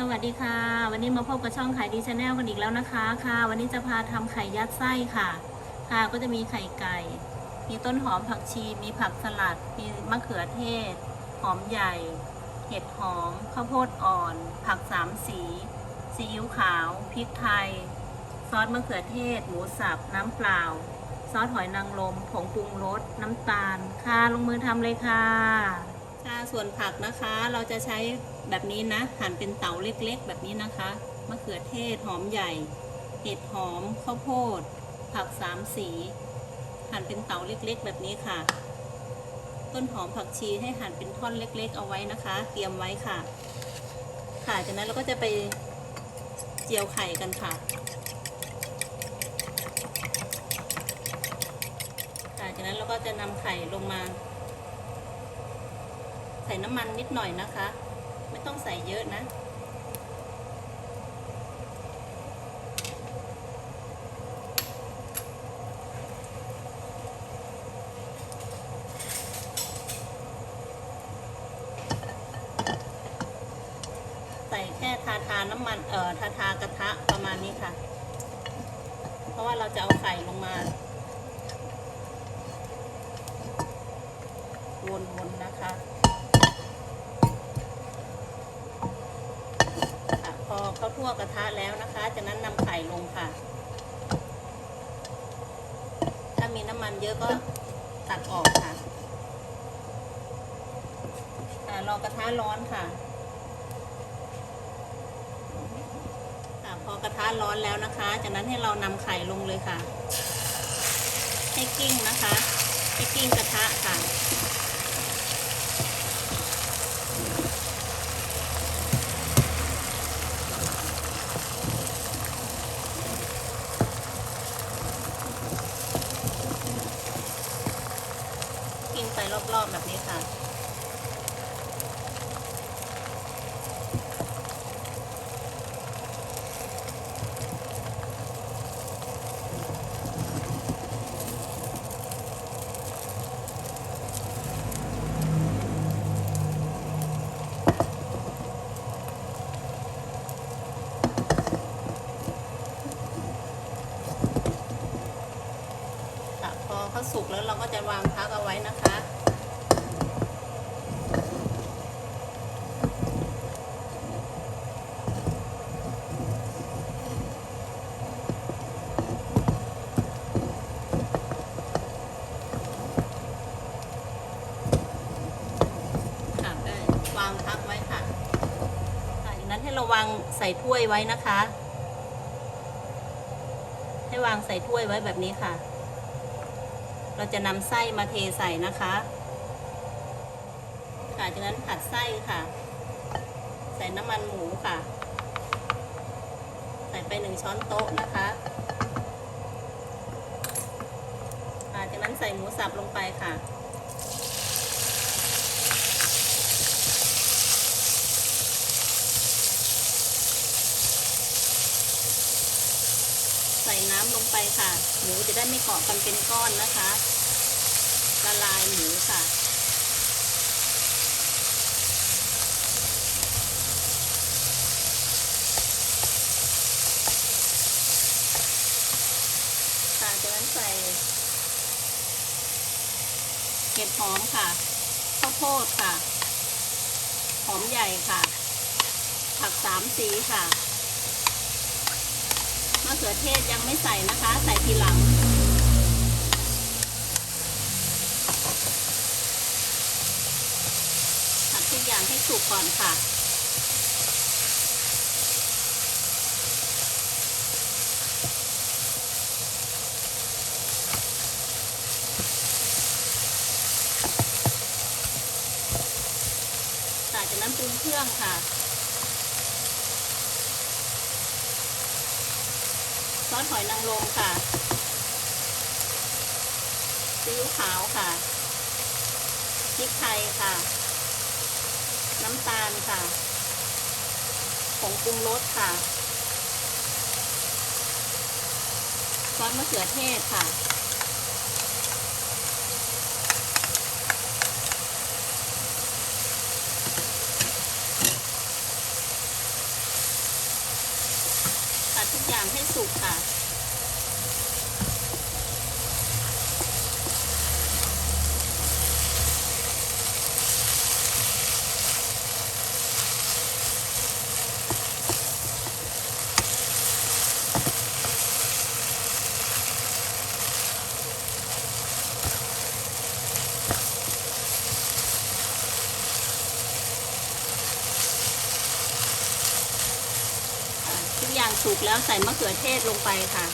สวัสดีค่ะ วันนี้มาพบกับช่องขายดีชาแนลกันอีกแล้วนะคะค่ะ วันนี้จะพาทำไข่ยัดไส้ค่ะ ค่ะก็จะมีไข่ไก่ มีต้นหอมผักชี มีผักสลัด มีมะเขือเทศ หอมใหญ่ เห็ดหอม ข้าวโพดอ่อน ผักสามสีซีอิ๊วขาว พริกไทย ซอสมะเขือเทศ หมูสับ น้ำเปล่า ซอสหอยนางรมผงปรุงรส น้ำตาล ค่ะลงมือทำเลยค่ะ ค่ะส่วนผักนะคะเราจะใช้แบบนี้นะหั่นเป็นเต๋าเล็กๆ แบบนี้นะคะมะเขือเทศหอมใหญ่ เห็ดหอมข้าวโพด ผักสามสี หั่นเป็นเต๋าเล็กๆ แบบนี้ค่ะ ต้นหอมผักชีให้หั่นเป็นท่อนเล็ก ๆ เอาไว้นะคะ เตรียมไว้ค่ะ ค่ะจากนั้นเราก็จะไปเจียวไข่กันค่ะค่ะจากนั้นเราก็จะนำไข่ลงมา ใส่น้ำมันนิดหน่อยนะคะ ไม่ต้องใส่เยอะนะ ใส่แค่ทาทาน้ำมันเอ่อทาทากระทะประมาณนี้ค่ะ เพราะว่าเราจะเอาไข่ลงมาวนๆนะคะค่ะพอ เขาทั่วกระทะแล้วนะคะ จากนั้นนำไข่ลงค่ะ ถ้ามีน้ำมันเยอะก็ตักออกค่ะอ่ารอกระทะร้อนค่ะค่ะพอกระทะร้อนแล้วนะคะ จากนั้นให้เรานำไข่ลงเลยค่ะ ให้กิ้งนะคะ ให้กิ้งกระทะค่ะ กิ้งไปรอบๆแบบนี้ค่ะ ค่ะพอเขา สุกแล้วเราก็จะวางพักเอาไว้นะคะ ค่ะได้วางพักไว้ค่ะค่ะอย่างนั้นให้เราวางใส่ถ้วยไว้นะคะ ให้วางใส่ถ้วยไว้แบบนี้ค่ะ เราจะนำไส้มาเทใส่นะคะ ค่ะจากนั้นผัดไส้ค่ะ ใส่น้ำมันหมูค่ะ ใส่ไปหนึ่งช้อนโต๊ะนะคะค่ะจากนั้นใส่หมูสับลงไปค่ะ น้ำลงไปค่ะ หมูจะได้ไม่เกาะกันเป็นก้อนนะคะละลายหมูค่ะค่ะจากนั้นใส่เห็ดหอมค่ะข้าวโพดค่ะ หอมใหญ่ค่ะ ผักสามสีค่ะ มะเขือเทศยังไม่ใส่นะคะ ใส่ทีหลัง ผัดทุกอย่างให้สุกก่อนค่ะค่ะจากนั้นปรุงเครื่องค่ะ อสหอยนางรมค่ะซีอิ๊วขาวค่ะพริกไทยค่ะ น้ำตาลค่ะผงปรุงรสค่ะ ซอสมะเขือเทศค่ะ อย่าให้สุกค่ะ สุกแล้วใส่มะเขือเทศลงไปค่ะ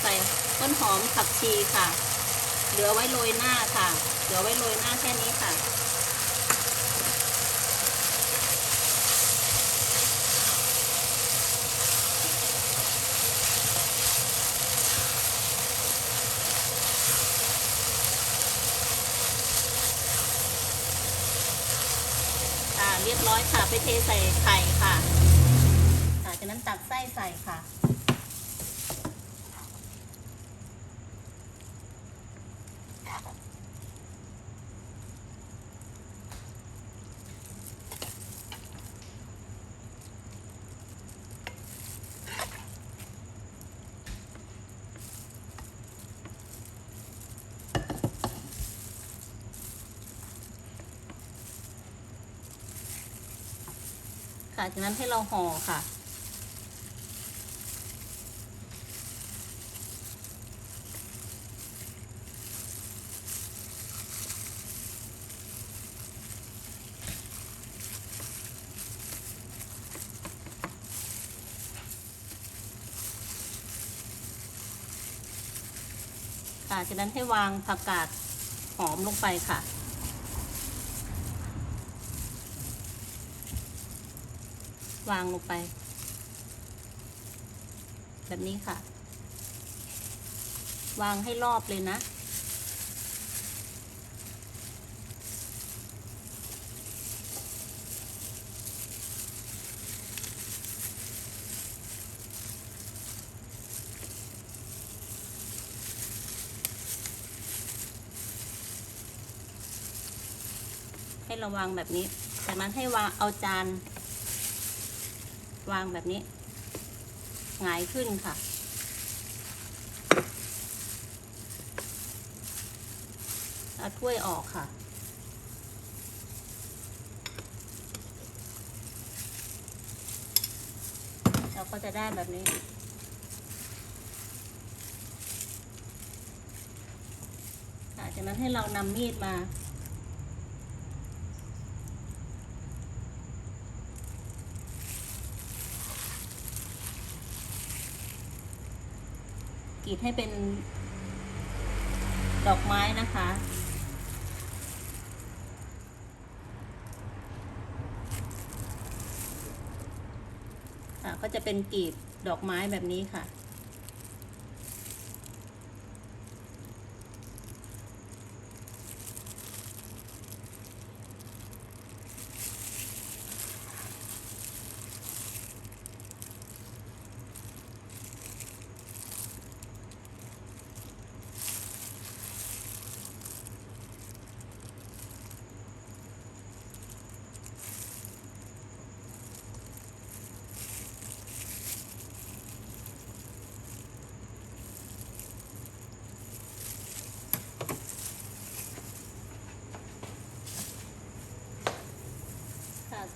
ใส่ต้นหอมผักชีค่ะ เหลือไว้โรยหน้าค่ะ เหลือไว้โรยหน้าแค่นี้ค่ะ เรียบร้อยค่ะ ไปเทใส่ไข่ค่ะ จากนั้นตักไส้ใส่ค่ะ ค่ะจากนั้นให้เราห่อค่ะ ค่ะจากนั้นให้วางผักกาดหอมลงไปค่ะ วางลงไป แบบนี้ค่ะ วางให้รอบเลยนะให้ราวางแบบนี้ จากนั้นให้วางเอาจาน วางแบบนี้หงายขึ้นค่ะ เอาถ้วยออกค่ะ เราก็จะได้แบบนี้จากนั้นให้เรานำมีดมา กรีดให้เป็นดอกไม้นะคะค่ะก็จะเป็นกรีบดอกไม้แบบนี้ค่ะ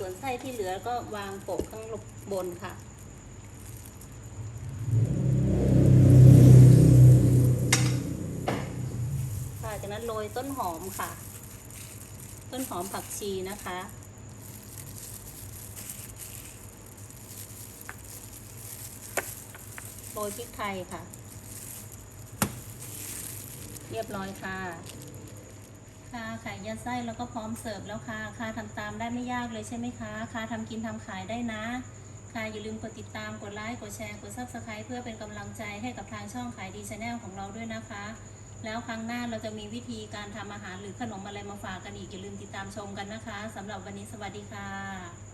ส่วนไส้ที่เหลือก็วางโปะข้างบนค่ะ ค่ะจากนั้นโรยต้นหอมค่ะ ต้นหอมผักชีนะคะโรยพริกไทยค่ะ เรียบร้อยค่ะ ค่ะไข่ยัดไส้แล้วก็พร้อมเสิร์ฟแล้วค่ะค่ะทำตามได้ไม่ยากเลยใช่ไหมคะค่ะทำกินทำขายได้นะ ค่ะอย่าลืมกดติดตามกดไลค์กดแชร์กดซับสไคร b ์เพื่อเป็นกำลังใจให้กับทางช่องขายดีชาแนลของเราด้วยนะคะ แล้วครั้งหน้าเราจะมีวิธีการทำอาหารหรือขนมอะไรมาฝากกันอีกอย่าลืมติดตามชมกันนะคะสำหรับวันนี้สวัสดีค่ะ